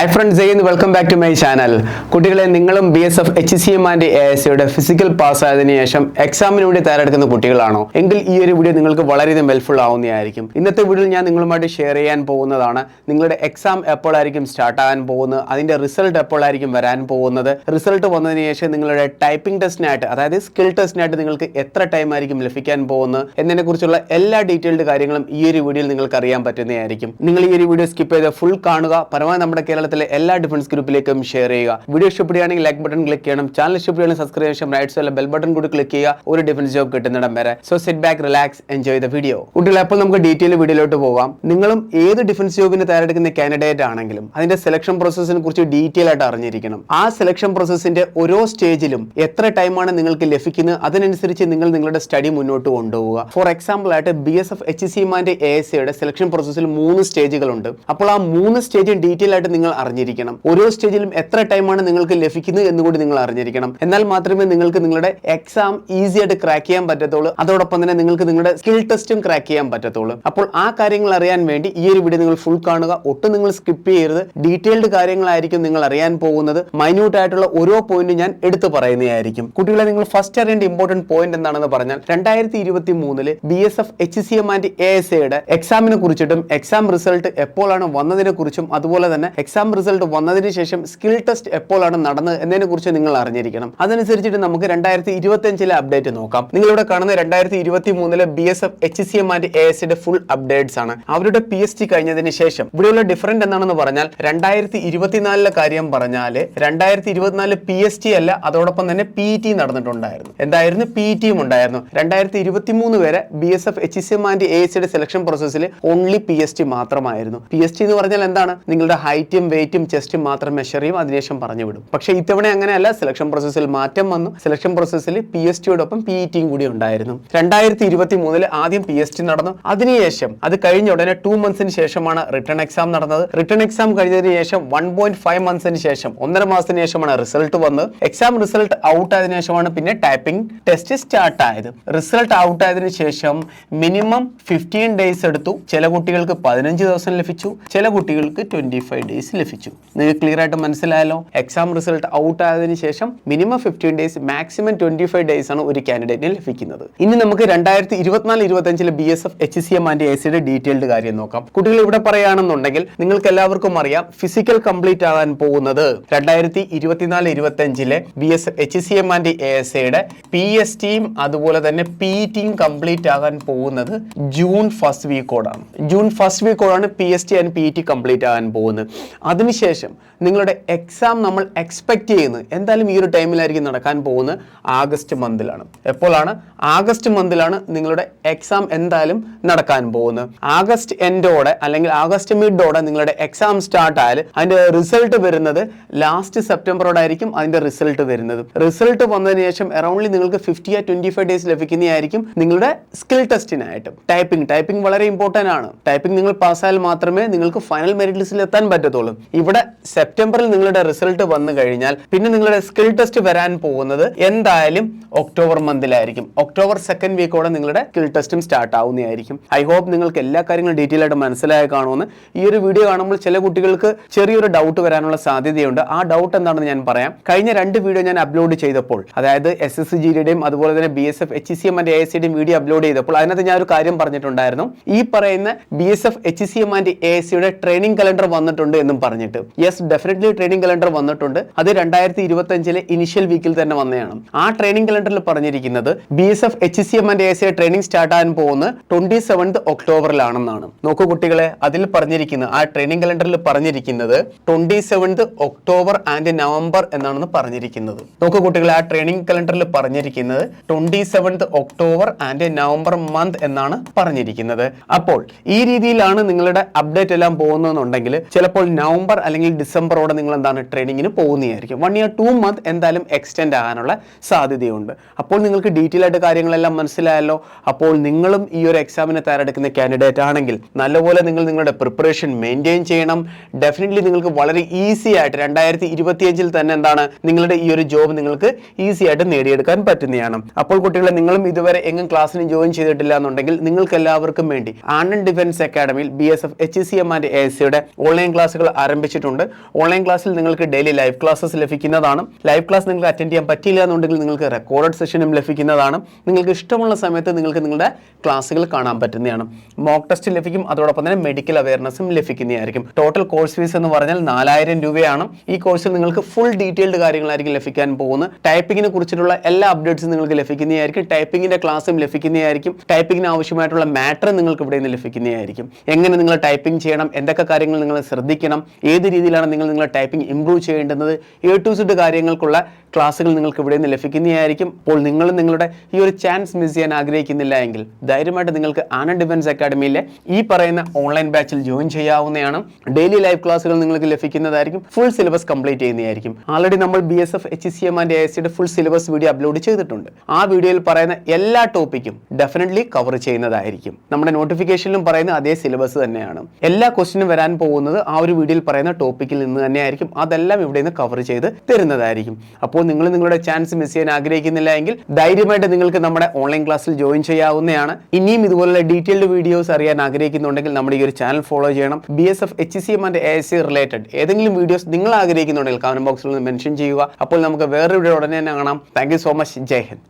Hi friends ചെയ്യുന്നു welcome back to my channel കുട്ടികളെ നിങ്ങളും B S F H C M and A S സിയുടെ physical pass ആയതിനു ശേഷം എക്സാമിന് വേണ്ടി തയ്യാറെടുക്കുന്ന കുട്ടികളാണോ? എങ്കിൽ ഈ ഒരു വീഡിയോ നിങ്ങൾക്ക് വളരെയധികം ഹെൽപ്ഫുൾ ആവുന്നതായിരിക്കും. ഇന്നത്തെ വീഡിയോയിൽ ഞാൻ നിങ്ങളുമായിട്ട് ഷെയർ ചെയ്യാൻ പോകുന്നതാണ് നിങ്ങളുടെ എക്സാം എപ്പോഴായിരിക്കും സ്റ്റാർട്ട് ആകാൻ പോകുന്നത് അതിന്റെ റിസൾട്ട് എപ്പോഴായിരിക്കും വരാൻ പോകുന്നത്. റിസൾട്ട് വന്നതിന് ശേഷം നിങ്ങളുടെ ടൈപ്പിംഗ് ടെസ്റ്റിനായിട്ട് അതായത് സ്കിൽ ടെസ്റ്റിനായിട്ട് നിങ്ങൾക്ക് എത്ര ടൈം ആയിരിക്കും ലഭിക്കാൻ പോകുന്നത് എന്നതിനെ കുറിച്ചുള്ള എല്ലാ ഡീറ്റെയിൽഡ് കാര്യങ്ങളും ഈ ഒരു വീഡിയോയിൽ നിങ്ങൾക്ക് അറിയാൻ പറ്റുന്നതായിരിക്കും. നിങ്ങൾ ഈ ഒരു വീഡിയോ സ്കിപ്പ് ചെയ്ത് ഫുൾ കാണുക. പരമാവധി നമ്മുടെ കേരളത്തിലെ എല്ലാ ഡിഫൻസ് ഗ്രൂപ്പിലേക്കും ഷെയർ ചെയ്യുക. വീഡിയോ ഇഷ്ടപ്പെടുകയാണെങ്കിൽ ലൈക്ക് ബട്ടൺ ക്ലിക്ക് ചെയ്യണം. ചാനൽ ഇഷ്ടപ്പെടുകയാണെങ്കിൽ സബ്സ്ക്രൈബ് ചെയ്യണം റൈറ്റ് സൈഡിലെ ബെൽ ബട്ടൺ കൂടി ക്ലിക്ക് ചെയ്യുക. ഒരു ഡിഫൻസ് ജോബ് കിട്ടുന്നിടം വരെ. So set back relax enjoy the video കുട്ടികളെ അപ്പോൾ നമുക്ക് ഡീറ്റെയിൽ വീഡിയോയിലോട്ട് പോകാം. നിങ്ങളും ഏത് ഡിഫൻസ് ജോബിന് തയ്യാറെടുക്കുന്ന കാൻഡിഡേറ്റ് ആണെങ്കിലും അതിന്റെ സെലക്ഷൻ പ്രോസസ്സിനെ കുറിച്ച് ഡീറ്റെയിൽ ആയിട്ട് അറിഞ്ഞിരിക്കണം. ആ സെലക്ഷൻ പ്രോസസ്സിന്റെ ഓരോ സ്റ്റേജിലും എത്ര ടൈമാണ് നിങ്ങൾക്ക് ലഭിക്കുന്നത്? അതിനനുസരിച്ച് നിങ്ങൾ നിങ്ങളുടെ സ്റ്റഡി മുന്നോട്ട് കൊണ്ടുപോവുക. ഫോർ എക്സാമ്പിൾ ആയിട്ട് B S F H C മാന്റെ A S സിയുടെ സെലക്ഷൻ പ്രോസസ്സിൽ മൂന്ന് സ്റ്റേജുകളുണ്ട് അപ്പോൾ ആ മൂന്ന് സ്റ്റേജും ഡീറ്റെയിൽ ആയിട്ട് നിങ്ങൾ അറിഞ്ഞിരിക്കണം. ഓരോ സ്റ്റേജിലും എത്ര ടൈമാണ് നിങ്ങൾക്ക് ലഭിക്കുന്നത് എന്നുകൂടി നിങ്ങൾ അറിഞ്ഞിരിക്കണം. എന്നാൽ മാത്രമേ നിങ്ങൾക്ക് നിങ്ങളുടെ എക്സാം ഈസി ആയിട്ട് ക്രാക്ക് ചെയ്യാൻ പറ്റത്തുള്ളൂ. അതോടൊപ്പം തന്നെ നിങ്ങൾക്ക് നിങ്ങളുടെ സ്കിൽ ടെസ്റ്റും ക്രാക്ക് ചെയ്യാൻ പറ്റത്തുള്ളൂ. അപ്പോൾ ആ കാര്യങ്ങൾ അറിയാൻ വേണ്ടി ഈ ഒരു വീഡിയോ നിങ്ങൾ ഫുൾ കാണുക. ഒട്ടും നിങ്ങൾ സ്കിപ്പ് ചെയ്യരുത്. ഡീറ്റെയിൽഡ് കാര്യങ്ങളായിരിക്കും നിങ്ങൾ അറിയാൻ പോകുന്നത്. മൈന്യൂട്ട് ആയിട്ടുള്ള ഓരോ പോയിന്റും ഞാൻ എടുത്തു പറയുന്നതായിരിക്കും. കുട്ടികളെ നിങ്ങൾ ഫസ്റ്റ് അറിയേണ്ട ഇമ്പോർട്ടന്റ് പോയിന്റ് എന്താണെന്ന് പറഞ്ഞാൽ രണ്ടായിരത്തി ഇരുപത്തി മൂന്നിൽ B S F H C M and A S എയുടെ എക്സാമിനെ കുറിച്ചിട്ടും എക്സാം റിസൾട്ട് എപ്പോഴാണ് വന്നതിനെ കുറിച്ചും അതുപോലെ തന്നെ എക്സാം റിസൾട്ട് വന്നതിന് ശേഷം സ്കിൽ ടെസ്റ്റ് എപ്പോഴാണ് നടന്നത് എന്നതിനെ കുറിച്ച് നിങ്ങൾ അറിഞ്ഞിരിക്കണം. അതനുസരിച്ചിട്ട് നമുക്ക് രണ്ടായിരത്തി ഇരുപത്തി അഞ്ചിലെ അപ്ഡേറ്റ് നോക്കാം. നിങ്ങളിവിടെ കാണുന്ന രണ്ടായിരത്തി ഇരുപത്തി മൂന്നിലെ B S F H C M and A S full updates ആണ്. അവരുടെ പി എസ് ടി കഴിഞ്ഞതിന് ശേഷം ഇവിടെയുള്ള ഡിഫറന്റ് എന്താണെന്ന് പറഞ്ഞാൽ രണ്ടായിരത്തി ഇരുപത്തിനാലിലെ കാര്യം പറഞ്ഞാൽ രണ്ടായിരത്തി ഇരുപത്തിനാല് പി എസ് ടി അല്ല അതോടൊപ്പം തന്നെ പി ടി നടന്നിട്ടുണ്ടായിരുന്നു. എന്തായിരുന്നു? പി ടിയും ഉണ്ടായിരുന്നു. രണ്ടായിരത്തി ഇരുപത്തി മൂന്ന് വരെ B S F H C M and A S selection പ്രോസസ്സിൽ ഓൺലി പി എസ് ടി മാത്രമായിരുന്നു. പി എസ് ടി എന്ന് പറഞ്ഞാൽ എന്താണ്? നിങ്ങളുടെ ഹൈറ്റും വെയിറ്റും ചെസ്റ്റും മാത്രം മെഷർ ചെയ്യും അതിനുശേഷം പറഞ്ഞു വിടും. പക്ഷേ ഇത്തവണ അങ്ങനെയല്ല സെലക്ഷൻ പ്രോസസ്സിൽ മാറ്റം വന്നു. സെലക്ഷൻ പ്രോസസ്സിൽ പി എസ് ടിയോടൊപ്പം പി ടിയും കൂടി ഉണ്ടായിരുന്നു. രണ്ടായിരത്തി ഇരുപത്തി മൂന്നിൽ ആദ്യം പി എസ് ടി നടന്നു. അതിനുശേഷം അത് കഴിഞ്ഞ ഉടനെ ടു മന്ത്സിന് ശേഷമാണ് റിട്ടേൺ എക്സാം നടന്നത്. റിട്ടേൺ എക്സാം കഴിഞ്ഞതിന് ശേഷം വൺ പോയിന്റ് ഫൈവ് മന്ത്സിന് ശേഷം ഒന്നര മാസത്തിന് ശേഷമാണ് റിസൾട്ട് വന്നത്. എക്സാം റിസൾട്ട് ഔട്ട് ആയതിനു ശേഷമാണ് പിന്നെ ടൈപ്പിംഗ് ടെസ്റ്റ് സ്റ്റാർട്ട് ആയത്. റിസൾട്ട് ഔട്ട് ആയതിനു ശേഷം മിനിമം ഫിഫ്റ്റീൻ ഡേയ്സ് എടുത്തു. ചില കുട്ടികൾക്ക് പതിനഞ്ച് ദിവസം ലഭിച്ചു. ചില കുട്ടികൾക്ക് ട്വന്റി ഫൈവ് ഡേയ്സ് ലഭിച്ചു. നിങ്ങൾക്ക് ക്ലിയർ ആയിട്ട് മനസ്സിലായല്ലോ? എക്സാം റിസൾട്ട് ഔട്ട് ആയതിനു ശേഷം minimum fifteen days maximum twenty five days ആണ് ഒരു കാൻഡിഡേറ്റിന് ലഭിക്കുന്നത്. ഇനി നമുക്ക് രണ്ടായിരത്തി ഇരുപത്തിനാല് ഇരുപത്തഞ്ചിലെ B S F H C M and A സിയുടെ ഡീറ്റെയിൽഡ് കാര്യം നോക്കാം. കുട്ടികൾ ഇവിടെ പറയുകയാണെന്നുണ്ടെങ്കിൽ നിങ്ങൾക്ക് എല്ലാവർക്കും അറിയാം ഫിസിക്കൽ കംപ്ലീറ്റ് ആകാൻ പോകുന്നത് രണ്ടായിരത്തി ഇരുപത്തിനാല് ഇരുപത്തഞ്ചിലെ B S H C M and A S എയുടെ പി എസ് ടിയും അതുപോലെ തന്നെ പി ടിയും കംപ്ലീറ്റ് ആകാൻ പോകുന്നത് ജൂൺ ഫസ്റ്റ് വീക്കോടാണ് June first വീക്കോടാണ് P S T and P T complete ആകാൻ പോകുന്നത്. അതിനുശേഷം നിങ്ങളുടെ എക്സാം നമ്മൾ എക്സ്പെക്ട് ചെയ്യുന്നത് എന്തായാലും ഈ ഒരു ടൈമിലായിരിക്കും നടക്കാൻ പോകുന്നത്. ആഗസ്റ്റ് മന്തിലാണ് എപ്പോഴാണ്? ആഗസ്റ്റ് മന്തിലാണ് നിങ്ങളുടെ എക്സാം എന്തായാലും നടക്കാൻ പോകുന്നത്. ആഗസ്റ്റ് എൻഡോടെ അല്ലെങ്കിൽ ആഗസ്റ്റ് മിഡോടെ നിങ്ങളുടെ എക്സാം സ്റ്റാർട്ട് ആയാൽ അതിന്റെ റിസൾട്ട് വരുന്നത് ലാസ്റ്റ് സെപ്റ്റംബറോടെ ആയിരിക്കും അതിന്റെ റിസൾട്ട് വരുന്നത്. റിസൾട്ട് വന്നതിന് ശേഷം അറൌണ്ട്ലി നിങ്ങൾക്ക് ഫിഫ്റ്റി ആ ട്വന്റി ഫൈവ് ഡേയ്സ് ലഭിക്കുന്നതായിരിക്കും നിങ്ങളുടെ സ്കിൽ ടെസ്റ്റിനായിട്ട് ടൈപ്പിംഗ് ടൈപ്പിംഗ് വളരെ ഇമ്പോർട്ടന്റ് ആണ്. ടൈപ്പിംഗ് നിങ്ങൾ പാസ്സായാൽ മാത്രമേ നിങ്ങൾക്ക് ഫൈനൽ മെറിറ്റ് ലിസ്റ്റിൽ എത്താൻ പറ്റത്തുള്ളൂ. ഇവിടെ സെപ്റ്റംബറിൽ നിങ്ങളുടെ റിസൾട്ട് വന്നു കഴിഞ്ഞാൽ പിന്നെ നിങ്ങളുടെ സ്കിൽ ടെസ്റ്റ് വരാൻ പോകുന്നത് എന്തായാലും ഒക്ടോബർ മന്തിലായിരിക്കും. ഒക്ടോബർ സെക്കൻഡ് വീക്കോടെ നിങ്ങളുടെ സ്കിൽ ടെസ്റ്റും സ്റ്റാർട്ട് ആവുന്നതായിരിക്കും. ഐ ഹോപ്പ് നിങ്ങൾക്ക് എല്ലാ കാര്യങ്ങളും ഡീറ്റെയിൽ ആയിട്ട് മനസ്സിലായി കാണുമെന്ന്. ഈ ഒരു വീഡിയോ കാണുമ്പോൾ ചില കുട്ടികൾക്ക് ചെറിയൊരു ഡൗട്ട് വരാനുള്ള സാധ്യതയുണ്ട്. ആ ഡൗട്ട് എന്താണെന്ന് ഞാൻ പറയാം. കഴിഞ്ഞ രണ്ട് വീഡിയോ ഞാൻ അപ്ലോഡ് ചെയ്തപ്പോൾ അതായത് എസ് എസ് ജിയുടെയും അതുപോലെ തന്നെ B S F H C M and A video upload ചെയ്തപ്പോൾ അതിനകത്ത് ഞാൻ ഒരു കാര്യം പറഞ്ഞിട്ടുണ്ടായിരുന്നു. ഈ പറയുന്ന B S F H C M and A S സിയുടെ ട്രെയിനിങ് കലണ്ടർ വന്നിട്ടുണ്ട് എന്നും പറഞ്ഞിട്ട്. യെസ് ഡെഫിനറ്റ്ലി ട്രെയിനിങ് കലണ്ടർ വന്നിട്ടുണ്ട്. അത് രണ്ടായിരത്തി ഇരുപത്തി അഞ്ചിലെ ഇനിഷ്യൽ വീക്കിൽ തന്നെ വന്നതാണ്. ആ ട്രെയിനിങ് കലണ്ടറിൽ പറഞ്ഞിരിക്കുന്നത് B S F H C M and A C training start ആകാൻ പോകുന്നത് ട്വന്റി സെവൻത് ഒക്ടോബറിലാണെന്നാണ് നോക്കൂ കുട്ടികളെ അതിൽ പറഞ്ഞിരിക്കുന്ന. ആ ട്രെയിനിങ് കലണ്ടറിൽ പറഞ്ഞിരിക്കുന്നത് twenty seventh October and November എന്നാണെന്ന് പറഞ്ഞിരിക്കുന്നത്. നോക്കൂ കുട്ടികളെ ആ ട്രെയിനിങ് കലണ്ടറിൽ പറഞ്ഞിരിക്കുന്നത് twenty seventh October and November month എന്നാണ് പറഞ്ഞിരിക്കുന്നത്. അപ്പോൾ ഈ രീതിയിലാണ് നിങ്ങളുടെ അപ്ഡേറ്റ് എല്ലാം പോകുന്നതെന്നുണ്ടെങ്കിൽ ചിലപ്പോൾ നവംബർ അല്ലെങ്കിൽ ഡിസംബറോടെ നിങ്ങൾ എന്താണ് ട്രെയിനിങ്ങിന് പോകുന്നതായിരിക്കും. വൺ ഇയർ ടു മന്ത് എന്തായാലും എക്സ്റ്റെൻഡ് ആകാനുള്ള സാധ്യതയുണ്ട്. അപ്പോൾ നിങ്ങൾക്ക് ഡീറ്റെയിൽ ആയിട്ട് കാര്യങ്ങളെല്ലാം മനസ്സിലായല്ലോ. അപ്പോൾ നിങ്ങളും ഈ ഒരു എക്സാമിന് തയ്യാറെടുക്കുന്ന കാൻഡിഡേറ്റ് ആണെങ്കിൽ നല്ലപോലെ നിങ്ങൾ നിങ്ങളുടെ പ്രിപ്പറേഷൻ മെയിന്റെയിൻ ചെയ്യണം. ഡെഫിനറ്റ്ലി നിങ്ങൾക്ക് വളരെ ഈസി ആയിട്ട് രണ്ടായിരത്തി ഇരുപത്തിയഞ്ചിൽ തന്നെ എന്താണ് നിങ്ങളുടെ ഈ ഒരു ജോബ് നിങ്ങൾക്ക് ഈസി ആയിട്ട് നേടിയെടുക്കാൻ പറ്റുന്നതാണ്. അപ്പോൾ കുട്ടികളെ നിങ്ങളും ഇതുവരെ എങ്ങും ക്ലാസ്സിന് ജോയിൻ ചെയ്തിട്ടില്ല എന്നുണ്ടെങ്കിൽ നിങ്ങൾക്ക് എല്ലാവർക്കും വേണ്ടി Anand defence അക്കാഡമിയിൽ B S F H C M and A സിയുടെ ഓൺലൈൻ ക്ലാസ്സുകൾ ആരംഭിച്ചിട്ടുണ്ട്. ഓൺലൈൻ ക്ലാസ്സിൽ നിങ്ങൾക്ക് ഡെയിലി ലൈവ് ക്ലാസ്സസ് ലഭിക്കുന്നതാണ്. ലൈവ് ക്ലാസ് നിങ്ങൾക്ക് അറ്റൻഡ് ചെയ്യാൻ പറ്റില്ല എന്നുണ്ടെങ്കിൽ നിങ്ങൾക്ക് റെക്കോർഡഡ് സെഷനും ലഭിക്കുന്നതാണ്. നിങ്ങൾക്ക് ഇഷ്ടമുള്ള സമയത്ത് നിങ്ങൾക്ക് നിങ്ങളുടെ ക്ലാസ്സുകൾ കാണാൻ പറ്റുന്നതാണ്. മോക്ക് ടെസ്റ്റ് ലഭിക്കും. അതോടൊപ്പം തന്നെ മെഡിക്കൽ അവയർനെസ്സും ലഭിക്കുന്നതായിരിക്കും. ടോട്ടൽ കോഴ്സ് ഫീസ് എന്ന് പറഞ്ഞാൽ നാലായിരം രൂപയാണ്. ഈ കോഴ്സിൽ നിങ്ങൾക്ക് ഫുൾ ഡീറ്റെയിൽഡ് കാര്യങ്ങളായിരിക്കും ലഭിക്കാൻ പോകുന്നത്. ടൈപ്പിങ്ങിനെ കുറിച്ചിട്ടുള്ള എല്ലാ അപ്ഡേറ്റ്സും നിങ്ങൾക്ക് ലഭിക്കുന്നതായിരിക്കും. ടൈപ്പിങ്ങിന്റെ ക്ലാസ്സും ലഭിക്കുന്നതായിരിക്കും. ടൈപ്പിങ്ങിന് ആവശ്യമായിട്ടുള്ള മാറ്റർ നിങ്ങൾക്ക് ഇവിടെ നിന്ന് ലഭിക്കുന്നതായിരിക്കും. എങ്ങനെ നിങ്ങൾ ടൈപ്പിംഗ് ചെയ്യണം? എന്തൊക്കെ കാര്യങ്ങൾ നിങ്ങൾ ശ്രദ്ധിക്കണം? ഏത് രീതിയിലാണ് നിങ്ങൾ നിങ്ങളുടെ ടൈപ്പിംഗ് ഇംപ്രൂവ് ചെയ്യേണ്ടുന്നത് എ ടു സിഡ് കാര്യങ്ങൾക്കുള്ള ക്ലാസ്സുകൾ നിങ്ങൾക്ക് ഇവിടെ നിന്ന് ലഭിക്കുന്നതായിരിക്കും. അപ്പോൾ നിങ്ങൾ നിങ്ങളുടെ ഈ ഒരു ചാൻസ് മിസ് ചെയ്യാൻ ആഗ്രഹിക്കുന്നില്ല എങ്കിൽ ധൈര്യമായിട്ട് നിങ്ങൾക്ക് ആനന്ദ് ഡിഫൻസ് അക്കാഡമിയിലെ ഈ പറയുന്ന ഓൺലൈൻ ബാച്ചിൽ ജോയിൻ ചെയ്യാവുന്നതാണ്. ഡെയിലി ലൈവ് ക്ലാസ്സുകൾ നിങ്ങൾക്ക് ലഭിക്കുന്നതായിരിക്കും. ഫുൾ സിലബസ് കംപ്ലീറ്റ് ചെയ്യുന്നതായിരിക്കും. ആൾറെഡി നമ്മൾ B S F H C M and A സിയുടെ ഫുൾ സിലബസ് വീഡിയോ അപ്ലോഡ് ചെയ്തിട്ടുണ്ട്. ആ വീഡിയോയിൽ പറയുന്ന എല്ലാ ടോപ്പിക്കും ഡെഫിനറ്റ്ലി കവർ ചെയ്യുന്നതായിരിക്കും. നമ്മുടെ നോട്ടിഫിക്കേഷനിലും പറയുന്ന അതേ സിലബസ് തന്നെയാണ്. എല്ലാ ക്വസ്റ്റിനും വരാൻ പോകുന്നത് ആ ഒരു വീഡിയോയിൽ പറയുന്ന ടോപ്പിക്കിൽ നിന്ന് തന്നെയായിരിക്കും. അതെല്ലാം ഇവിടെ നിന്ന് കവർ ചെയ്ത് തരുന്നതായിരിക്കും. അപ്പോൾ നിങ്ങൾ നിങ്ങളുടെ ചാൻസ് മിസ് ചെയ്യാൻ ആഗ്രഹിക്കുന്നില്ല എങ്കിൽ ധൈര്യമായിട്ട് നിങ്ങൾക്ക് നമ്മുടെ ഓൺലൈൻ ക്ലാസ്സിൽ ജോയിൻ ചെയ്യാവുന്നതാണ്. ഇനിയും ഇതുപോലുള്ള ഡീറ്റെയിൽഡ് വീഡിയോസ് അറിയാൻ ആഗ്രഹിക്കുന്നുണ്ടെങ്കിൽ നമ്മുടെ ഈ ഒരു ചാനൽ ഫോളോ ചെയ്യണം. B S F H C M A C related ഏതെങ്കിലും വീഡിയോസ് നിങ്ങൾ ആഗ്രഹിക്കുന്നുണ്ടെങ്കിൽ കമന്റ് ബോക്സിൽ മെൻഷൻ ചെയ്യുക. അപ്പോൾ നമുക്ക് വേറെ വീഡിയോ ഉടനെ തന്നെ കാണാം. Thank so much Jai Hind.